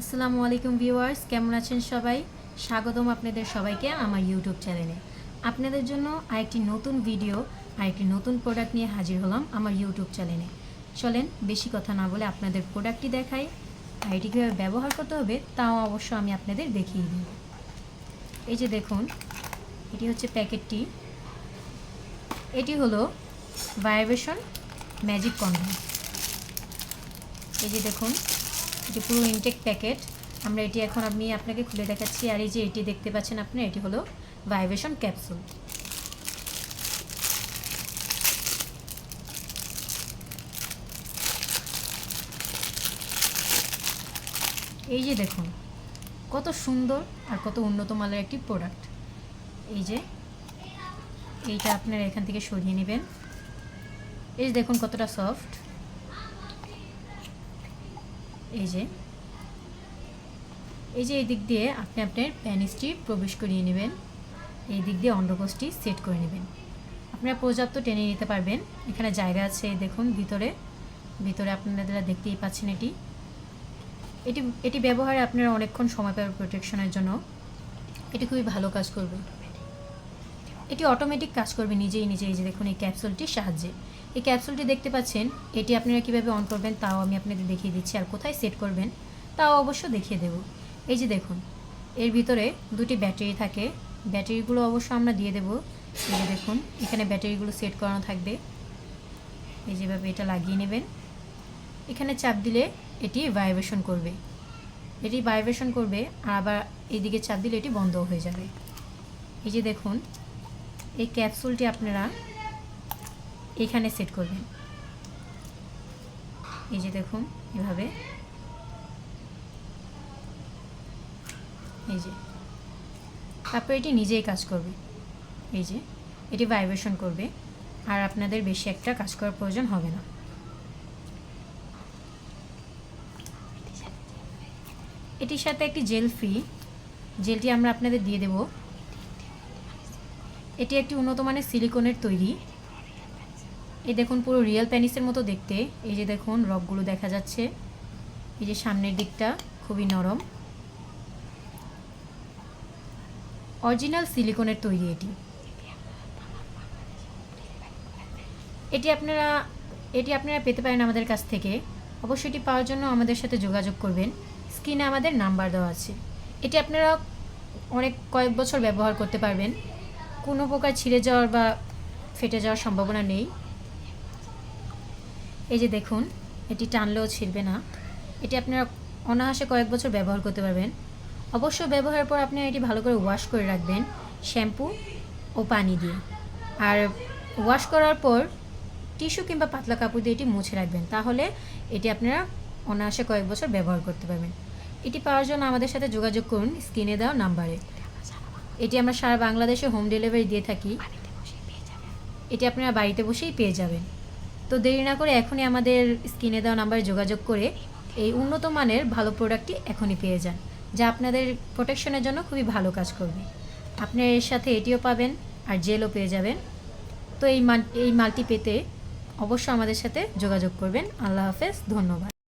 আসসালামু আলাইকুম ভিউয়ার্স, কেমন আছেন সবাই? স্বাগতম আপনাদের সবাইকে আমার ইউটিউব চ্যানেলে আপনাদের জন্য আরেকটি নতুন ভিডিও আরেকটি নতুন প্রোডাক্ট নিয়ে হাজির হলাম আমার ইউটিউব চ্যানেলে চলেন, বেশি কথা না বলে আপনাদের প্রোডাক্টটি দেখাই। আর এটি কীভাবে ব্যবহার করতে হবে, তাও অবশ্য আমি আপনাদের দেখিয়ে দিই। এই যে দেখুন, এটি হচ্ছে প্যাকেটটি। এটি হলো ভাইব্রেশন ম্যাজিক কন্ডম এই যে দেখুন এটি পুরো ইনটেক প্যাকেট আমরা এটি এখন আমি আপনাকে খুলে দেখাচ্ছি। আর এই যে এটি দেখতে পাচ্ছেন আপনি, এটি হলো ভাইব্রেশন ক্যাপসুল এই যে দেখুন, কত সুন্দর আর কত উন্নত মানের একটি প্রোডাক্ট এই যে, এইটা আপনারা এখান থেকে সরিয়ে নেবেন। এই যে দেখুন কতটা সফট এই যে এই যে এই দিক দিয়ে আপনি আপনার প্যানিসটি প্রবেশ করিয়ে নেবেন, এই দিক দিয়ে অন্ডকোষটি সেট করে নেবেন। আপনারা পর্যাপ্ত টেনে নিতে পারবেন। এখানে জায়গা আছে, দেখুন, ভিতরে। ভিতরে আপনারা দেখতেই পাচ্ছেন এটি। এটি এটি ব্যবহারে আপনারা অনেকক্ষণ সময় পাবেন প্রোটেকশনের জন্য। এটি খুবই ভালো কাজ করবে। এটি অটোমেটিক কাজ করবে নিজেই নিজেই। যে দেখুন, এই ক্যাপসুলটির সাহায্যে। এই ক্যাপসুলটি দেখতে পাচ্ছেন, এটি আপনারা কীভাবে অন করবেন তাও আমি আপনাদের দেখিয়ে দিচ্ছি আর কোথায় সেট করবেন তাও অবশ্য দেখিয়ে দেব। এই যে দেখুন, এর ভিতরে দুটি ব্যাটারি থাকে। ব্যাটারিগুলো অবশ্য আমরা দিয়ে দেব। এই যে দেখুন, এখানে ব্যাটারিগুলো সেট করানো থাকবে। এই যেভাবে এটা লাগিয়ে নেবেন। এখানে চাপ দিলে এটি ভাইব্রেশন করবে। এটি ভাইব্রেশন করবে, আবার এইদিকে চাপ দিলে এটি বন্ধ হয়ে যাবে। এই যে দেখুন এই ক্যাপসুলটি আপনারা এখানে সেট করবেন। এই যে দেখুন, এভাবে। এই যে। তারপর এটি নিজেই কাজ করবে। এই যে, এটি ভাইব্রেশন করবে। আর আপনাদের বেশি একটা কাজ করার প্রয়োজন হবে না। এটির সাথে একটি জেল ফ্রি। জেলটি আমরা আপনাদের দিয়ে দেব। এটি একটি উন্নত মানের সিলিকনের তৈরি। এই দেখুন, পুরো রিয়েল প্যানিসের মতো দেখতে। এই যে দেখুন রকগুলো দেখা যাচ্ছে। এই যে সামনের দিকটা, খুবই নরম। অরিজিনাল সিলিকনের তৈরি এটি। এটি আপনারা এটি আপনারা পেতে পারেন আমাদের কাছ থেকে। অবশ্যই এটি পাওয়ার জন্য আমাদের সাথে যোগাযোগ করবেন। স্ক্রিনে আমাদের নাম্বার দেওয়া আছে। এটি আপনারা অনেক কয়েক বছর ব্যবহার করতে পারবেন। কোনো প্রকার ছিঁড়ে যাওয়ার বা ফেটে যাওয়ার সম্ভাবনা নেই। এই যে দেখুন, এটি টানলেও ছিঁড়বে না। এটি আপনারা অনায়াসে কয়েক বছর ব্যবহার করতে পারবেন। অবশ্য ব্যবহারের পর আপনি এটি ভালো করে ওয়াশ করে রাখবেন শ্যাম্পু ও পানি দিয়ে। আর ওয়াশ করার পর টিস্যু কিংবা পাতলা কাপড় দিয়ে এটি মুছে রাখবেন। তাহলে এটি আপনারা অনায়াসে কয়েক বছর ব্যবহার করতে পারবেন। এটি পাওয়ার জন্য আমাদের সাথে যোগাযোগ করুন স্ক্রিনে দেওয়া নাম্বারে। এটি আমরা সারা বাংলাদেশে হোম ডেলিভারি দিয়ে থাকি। এটি আপনারা বাড়িতে বসেই পেয়ে যাবেন। তো দেরি না করে এখনই আমাদের স্ক্রিনে দেওয়া নাম্বারে যোগাযোগ করে এই উন্নত মানের ভালো প্রোডাক্টটি এখনই পেয়ে যান, যা আপনাদের প্রোটেকশনের জন্য খুবই ভালো কাজ করবে। আপনি এর সাথে এটিও পাবেন আর জেলও পেয়ে যাবেন। তো এই মাল এই মালটি পেতে অবশ্যই আমাদের সাথে যোগাযোগ করবেন। আল্লাহ হাফেজ, ধন্যবাদ।